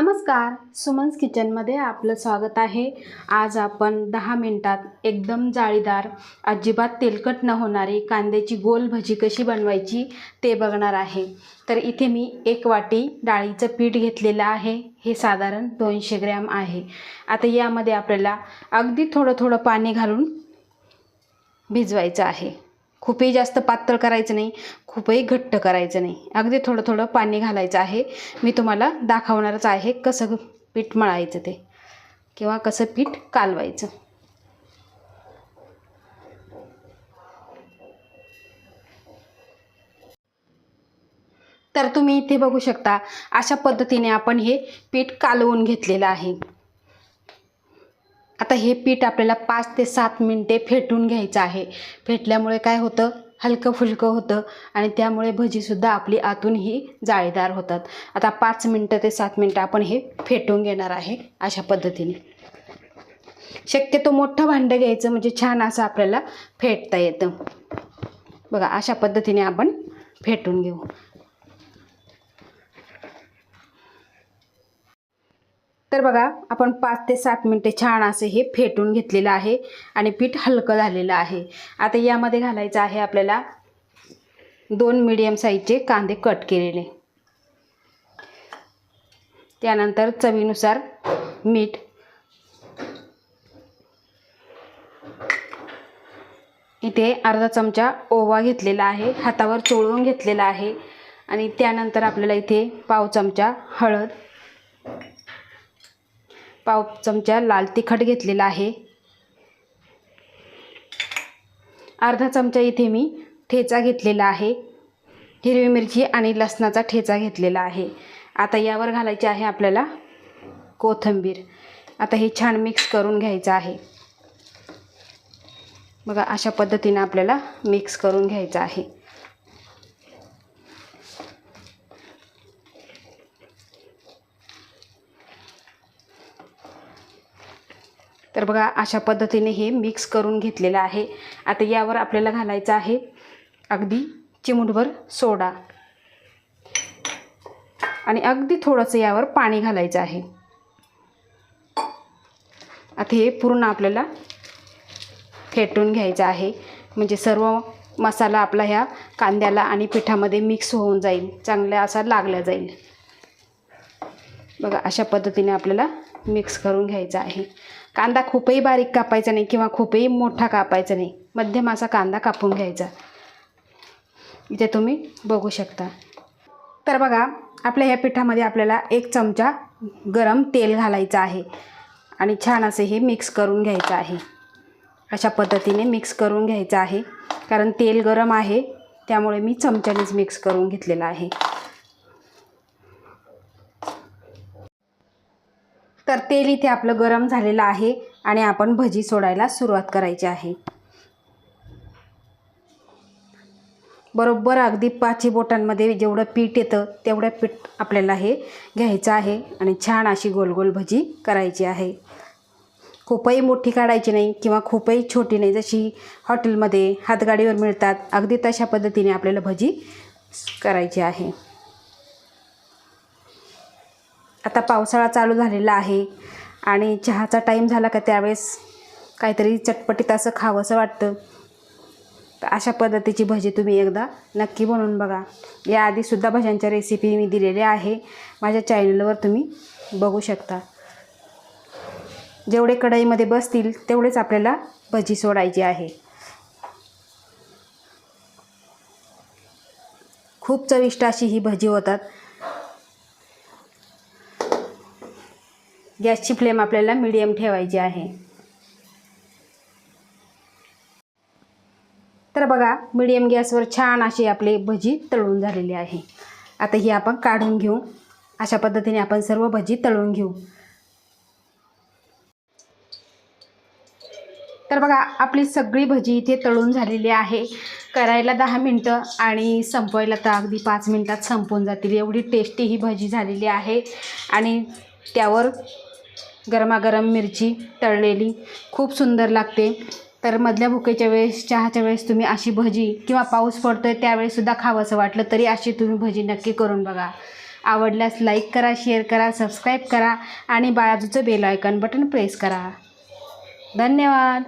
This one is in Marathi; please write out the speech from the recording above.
नमस्कार. सुमन्स किचनमध्ये आपलं स्वागत आहे. आज आपण दहा मिनटात एकदम जाळीदार अजिबात तेलकट न होणारी कांद्याची गोल भजी कशी बनवायची ते बघणार आहे. तर इथे मी एक वाटी डाळीचं पीठ घेतलेलं आहे. हे साधारण दोनशे ग्रॅम आहे. आता यामध्ये आपल्याला अगदी थोडं थोडं पाणी घालून भिजवायचं आहे. खूपही जास्त पातळ करायचं नाही खूपही घट्ट करायचं नाही. अगदी थोडं थोडं पाणी घालायचं आहे. मी तुम्हाला दाखवणारच आहे कसं पीठ मळायचं ते किंवा कसं पीठ कालवायचं. तर तुम्ही इथे बघू शकता अशा पद्धतीने आपण हे पीठ कालवून घेतलेलं आहे. आता हे पीठ आपल्याला पाच ते सात मिनटे फेटून घ्यायचं आहे. फेटल्यामुळे काय होतं? हलकं फुलकं होतं आणि त्यामुळे भजीसुद्धा आपली आतून ही जाळीदार होतात. आता पाच मिनटं ते सात मिनटं आपण हे फेटून घेणार आहे अशा पद्धतीने. शक्यतो मोठं भांडं घ्यायचं म्हणजे छान असं आपल्याला फेटता येतं. बघा अशा पद्धतीने आपण फेटून घेऊ. तर बघा आपण पाच ते सात मिनटे छान असे हे फेटून घेतलेलं आहे आणि पीठ हलकं झालेलं आहे. आता यामध्ये घालायचं आहे आपल्याला दोन मिडियम साईजचे कांदे कट केलेले. त्यानंतर चवीनुसार मीठ. इथे अर्धा चमचा ओवा घेतलेला आहे हातावर चोळून घेतलेला आहे आणि त्यानंतर आपल्याला इथे पाव चमचा हळद. पाव चमचा लाल तिखट घेतलेला आहे. अर्धा चमचा इथे मी ठेचा घेतलेला आहे. हिरवी मिरची आणि लसणाचा ठेचा घेतलेला आहे. आता यावर घालायचे आहे आपल्याला कोथिंबीर. आता हे छान मिक्स करून घ्यायचं आहे. बघा अशा पद्धतीनं आपल्याला मिक्स करून घ्यायचं आहे. तर बघा अशा पद्धतीने हे मिक्स करून घेतलेलं आहे. आता यावर आपल्याला घालायचं आहे अगदी चिमूटभर सोडा. आणि अगदी थोडंसं यावर पाणी घालायचं आहे. आता हे पूर्ण आपल्याला फेटून घ्यायचं आहे. म्हणजे सर्व मसाला आपला ह्या कांद्याला आणि पिठामध्ये मिक्स होऊन जाईल. चांगल्या असा लागला जाईल. बघा अशा पद्धतीने आपल्याला मिक्स करून घ्यायचा आहे. कांदा खूपही बारीक कापायचा नाही किंवा खूपही मोठा कापायचा नाही. मध्यम असा कांदा कापून घ्यायचा. इथे तुम्ही बघू शकता. तर बघा आपल्या ह्या पिठामध्ये आपल्याला एक चमचा गरम तेल घालायचं आहे आणि छान असे हे मिक्स करून घ्यायचं आहे. अशा पद्धतीने मिक्स करून घ्यायचं आहे. कारण तेल गरम आहे त्यामुळे मी चमच्यानेच मिक्स करून घेतलेलं आहे. तर तेल इथे आपलं गरम झालेलं आहे आणि आपण भजी सोडायला सुरुवात करायची आहे. बरोबर अगदी पाची बोटांमध्ये जेवढं पीठ येतं तेवढं पीठ आपल्याला हे घ्यायचं आहे आणि छान अशी गोल गोल भजी करायची आहे. खूपही मोठी काढायची नाही किंवा खूपही छोटी नाही जशी हॉटेलमध्ये हातगाडीवर मिळतात अगदी तशा पद्धतीने आपल्याला भजी करायची आहे. आता पावसाळा चालू झालेला आहे आणि चहाचा टाईम झाला का त्यावेळेस काहीतरी चटपटीत असं खावंसं वाटतं. तर अशा पद्धतीची भजी तुम्ही एकदा नक्की बनवून बघा. याआधीसुद्धा भज्यांच्या रेसिपी मी दिलेल्या आहे. माझ्या चॅनलवर तुम्ही बघू शकता. जेवढे कढईमध्ये बसतील तेवढेच आपल्याला भजी सोडायची आहे. खूप चविष्ट अशी ही भजी होतात. गॅसची फ्लेम आपल्याला मिडियम ठेवायची आहे. तर बघा मिडियम गॅसवर छान अशी आपली भजी तळून झालेली आहे. आता ही आपण काढून घेऊ. अशा पद्धतीने आपण सर्व भजी तळून घेऊ. तर बघा आपली सगळी भजी इथे तळून झालेली आहे. करायला दहा मिनटं आणि संपवायला तर अगदी पाच मिनटात संपून जातील. एवढी टेस्टी ही भजी झालेली आहे. आणि त्यावर गरमागरम मिरची तळलेली खूप सुंदर लागते. तर मधल्या भुकेच्या वेळेस चहाच्या वेळेस तुम्ही अशी भजी किंवा पाऊस पडतो आहे त्यावेळेससुद्धा खावंसं वाटलं तरी अशी तुम्ही भजी नक्की करून बघा. आवडल्यास लाईक करा शेअर करा सबस्क्राईब करा आणि बाजूचं बेल आयकॉन बटन प्रेस करा. धन्यवाद!